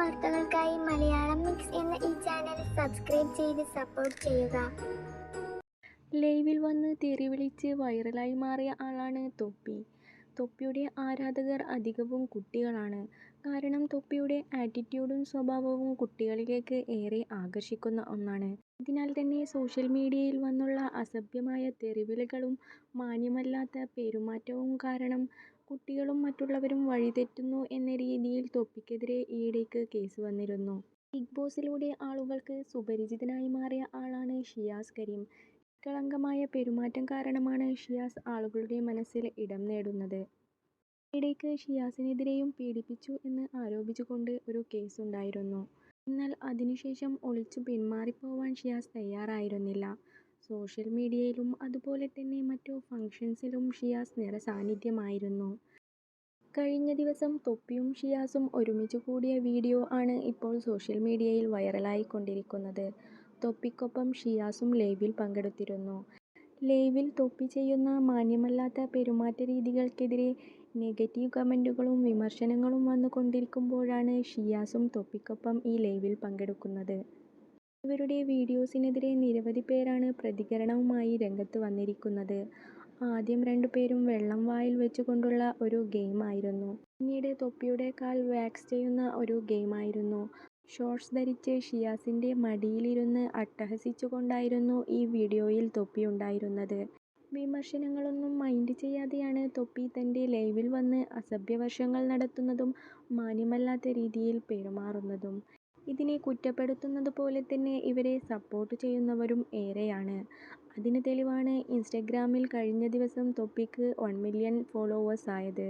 വാർത്തകൾക്കായി മലയാളം മിക്സ് എന്ന ഈ ചാനൽ സബ്സ്ക്രൈബ് ചെയ്ത് സപ്പോർട്ട് ചെയ്യുക ലൈവിൽ വന്ന് തെറി വിളിച്ച് വൈറലായി മാറിയ ആളാണ് തൊപ്പി. തൊപ്പിയുടെ ആരാധകർ അധികവും കുട്ടികളാണ്. കാരണം തൊപ്പിയുടെ ആറ്റിറ്റ്യൂഡും സ്വഭാവവും കുട്ടികളിലേക്ക് ഏറെ ആകർഷിക്കുന്ന ഒന്നാണ്. അതിനാൽ തന്നെ സോഷ്യൽ മീഡിയയിൽ വന്നുള്ള അസഭ്യമായ തെറിവിളികളും മാന്യമല്ലാത്ത പെരുമാറ്റവും കാരണം കുട്ടികളും മറ്റുള്ളവരും വഴിതെറ്റുന്നു എന്ന രീതിയിൽ തൊപ്പിക്കെതിരെ ഈയിടയ്ക്ക് കേസ് വന്നിരുന്നു. ബിഗ് ബോസിലൂടെ ആളുകൾക്ക് സുപരിചിതനായി മാറിയ ആളാണ് ഷിയാസ് കരീം. കളങ്കമായ പെരുമാറ്റം കാരണമാണ് ഷിയാസ് ആളുകളുടെ മനസ്സിൽ ഇടം നേടുന്നത്. ഈയിടയ്ക്ക് ഷിയാസിനെതിരെയും പീഡിപ്പിച്ചു എന്ന് ആരോപിച്ചുകൊണ്ട് ഒരു കേസുണ്ടായിരുന്നു. എന്നാൽ അതിനുശേഷം ഒളിച്ചു പിന്മാറിപ്പോവാൻ ഷിയാസ് തയ്യാറായിരുന്നില്ല. സോഷ്യൽ മീഡിയയിലും അതുപോലെ തന്നെ മറ്റു ഫംഗ്ഷൻസിലും ഷിയാസ് നിറസാന്നിധ്യമായിരുന്നു. കഴിഞ്ഞ ദിവസം തൊപ്പിയും ഷിയാസും ഒരുമിച്ച് കൂടിയ വീഡിയോ ആണ് ഇപ്പോൾ സോഷ്യൽ മീഡിയയിൽ വൈറലായിക്കൊണ്ടിരിക്കുന്നത്. തൊപ്പിക്കൊപ്പം ഷിയാസും ലൈവിൽ പങ്കെടുത്തിരുന്നു. ലൈവിൽ തൊപ്പി ചെയ്യുന്ന മാന്യമല്ലാത്ത പെരുമാറ്റ രീതികൾക്കെതിരെ നെഗറ്റീവ് കമന്റുകളും വിമർശനങ്ങളും വന്നുകൊണ്ടിരിക്കുമ്പോഴാണ് ഷിയാസും തൊപ്പിക്കൊപ്പം ഈ ലൈവിൽ പങ്കെടുക്കുന്നത്. ഇവരുടെ വീഡിയോസിനെതിരെ നിരവധി പേരാണ് പ്രതികരണവുമായി രംഗത്ത് വന്നിരിക്കുന്നത്. ആദ്യം രണ്ടു പേരും വെള്ളം വായിൽ വെച്ചുകൊണ്ടുള്ള ഒരു ഗെയിമായിരുന്നു. പിന്നീട് തൊപ്പിയുടെ കാൽ വാക്സ് ചെയ്യുന്ന ഒരു ഗെയിമായിരുന്നു. ഷോർട്സ് ധരിച്ച് ഷിയാസിന്റെ മടിയിലിരുന്ന് അട്ടഹസിച്ചുകൊണ്ടായിരുന്നു ഈ വീഡിയോയിൽ തൊപ്പി ഉണ്ടായിരുന്നത് വിമർശനങ്ങളൊന്നും മൈൻഡ് ചെയ്യാതെയാണ് തൊപ്പി തന്റെ ലൈവിൽ വന്ന് അസഭ്യവർഷങ്ങൾ നടത്തുന്നതും മാന്യമല്ലാത്ത രീതിയിൽ പെരുമാറുന്നതും. ഇതിനെ കുറ്റപ്പെടുത്തുന്നത് പോലെ തന്നെ ഇവരെ സപ്പോർട്ട് ചെയ്യുന്നവരും ഏറെയാണ്. അതിന് തെളിവാണ് ഇൻസ്റ്റഗ്രാമിൽ കഴിഞ്ഞ ദിവസം തൊപ്പിക്ക് വൺ മില്യൺ ഫോളോവേഴ്സായത്.